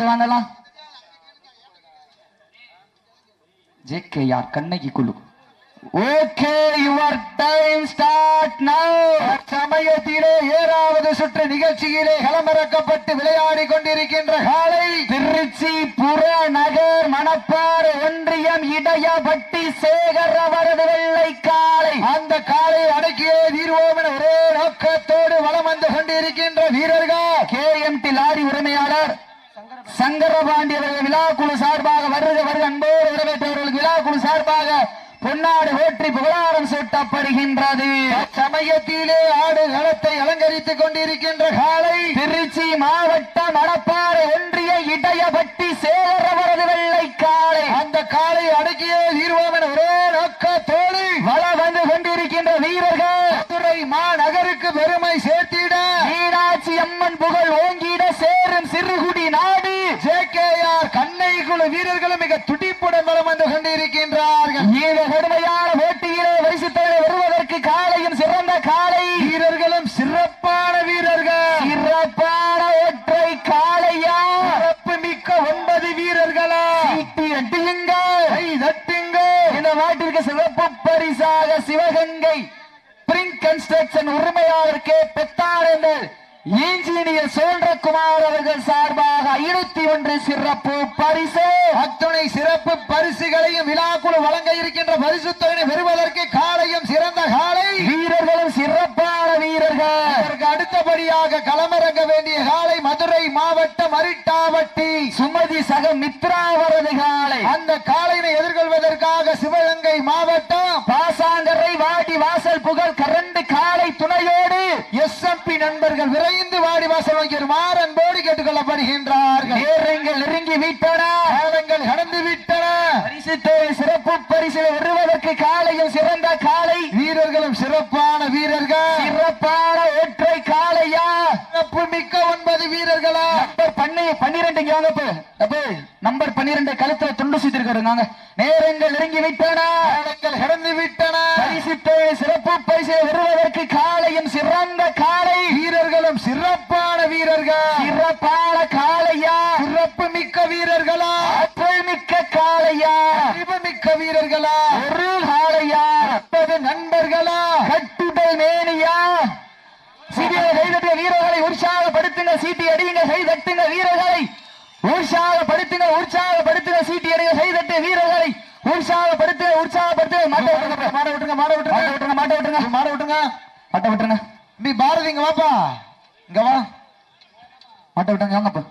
பேர் வாங்கலாம் ஆர் கண்ணகி குழு. ஓகே யுவர் டைம் ஸ்டார்ட் நவ. சமயத்திலே ஏழாவது சுற்று நிகழ்ச்சியிலே களமிறக்கப்பட்டு விளையாடி கொண்டிருக்கின்ற காலை. திருச்சி புறநகர் மணப்பாறு ஒன்றியம் இடையபட்டி சேகர் அவரது வெள்ளை காலை. அந்த காலை அடக்கியே தீர்வோம் என ஒரே நோக்கத்தோடு வலம் வந்து கொண்டிருக்கின்ற வீரர்கள். கே எம் டி லாரி உரிமையாளர். சங்கரபாண்டி அவர்கள் விழா குழு சார்பாக வருக வருக அன்போடு வரவேற்றவர்களுக்கு விழா குழு சார்பாக பொன்னாடு ஓற்றி புகழாரம் சூட்டப்படுகின்றது. சமயத்திலே ஆடு களத்தை அலங்கரித்துக் கொண்டிருக்கின்ற காலை திருச்சி மாவட்ட மணப்பாறை ஒன்றிய இடையபட்டி சேகர் அவரது வெள்ளை காளை. அந்த காலை அடக்கியே தீர்வோம் என ஒரே நோக்கத்தோடு வள வந்து கொண்டிருக்கின்ற வீரர்கள். மதுரை மாநகருக்கு பெருமை சேர்த்திட மீனாட்சி அம்மன் புகழ் ஓங்கிட சேரும் சிறுகுடி நாடு ஜேகேஆர் கண்ணை குழு வீரர்களும் மிக துடிப்புடன் வலம் வந்து கொண்டிருக்கின்றார்கள். இந்த கடுமையான போட்டியிலே வரிசுத்தலை வருவதற்கு காலையும் சிறந்த காலை. வீரர்களும் சிறப்பான வீரர்கள். சிறப்பான ஒற்றை காளையா? சிறப்பு மிக்க ஒன்பது வீரர்களா? சீட்டி அட்டியுங்கள் கை தட்டுங்க. இந்த நாட்டிற்கு சிறப்பு பரிசாக சிவகங்கை பிரிங் கன்ஸ்ட்ரக்ஷன் உரிமையாளர் கே. பெத்தாரங்கள் இன்ஜினியர் சோழகுமார் அவர்கள் சார்பாக ஐநூத்தி ஒன்று சிறப்பு பரிசு. அத்துணை சிறப்பு பரிசுகளையும் விழாக்குழு வழங்க இருக்கின்ற பரிசு தொகையை பெறுவதற்கு காலையும் சிறந்த காலை. வீரர்களும் சிறப்பான வீரர்கள். அதற்கு அடுத்தபடியாக களமிறங்க வேண்டிய காலை மதுரை மாவட்டம் அரிட்டாவட்டி. சுமதி சக மித்ரா அவரது காலை. அந்த காலையினை எதிர்கொள்வதற்காக சிவகங்கை மாவட்டம். பாசாங்கரை வாடி வாசல் புகழ் கரண்டு காலை விரைந்து வாடி வாசல் வைக்குமாறு அன்போடு கேட்டுக் கொள்ளப்படுகின்றார்கள் நேரங்கள் நெருங்கி விட்டன. காலங்கள் கடந்து விட்டன. பரிசு சிறப்பு பரிசு வருவதற்கு காலையும் சிறந்த காலை. வீரர்களும் சிறப்பான வீரர்கள். சிறப்பான ஒற்றை காளையா? சிறப்பு மிக்க ஒன்பது வீரர்களா? நம்பர் பண்ணி பன்னிரெண்டு இங்க நம்பர் பன்னிரெண்டு கழுத்துல துண்டு சுத்திருக்காங்க நேரங்கள் நெருங்கி விட்டன. காலங்கள் கடந்து விட்டன. பரிசு சிறப்பு பரிசு வருவதற்கு காலையும் சிறந்த காலை வீரர்கள். சிறப்பான காளையா. சிறப்பு மிக்க வீரர்களா. ஆற்றல் மிக்க காளையா. அறிவு மிக்க வீரர்களா. ஒரு காளையா. முப்பது நண்பர்களா. கட்டுடல் மேனியா. சிறிய கைதட்டிய வீரர்களை உற்சாகப்படுத்துங்க சீட்டி அடியுங்க கை தட்டுங்க வீரர்களை. உற்சாகப்படுத்துங்க உற்சாகப்படுத்துங்க சீட்டி அடிங்க கை தட்டு வீரர்களை. உற்சாகப்படுத்துங்க உற்சாகப்படுத்துங்க. மாட்ட விட்டுருங்க மாட விட்டுருங்க மாட விட்டுருங்க. மாட்ட விட்டுருங்க மாட விட்டுருங்க. மாட்ட விட்டுருங்க. நீ பாரதி இங்க வாப்பா. இங்க விட்டாங்க மாட்ட விட்டுருங்க வாங்கப்பா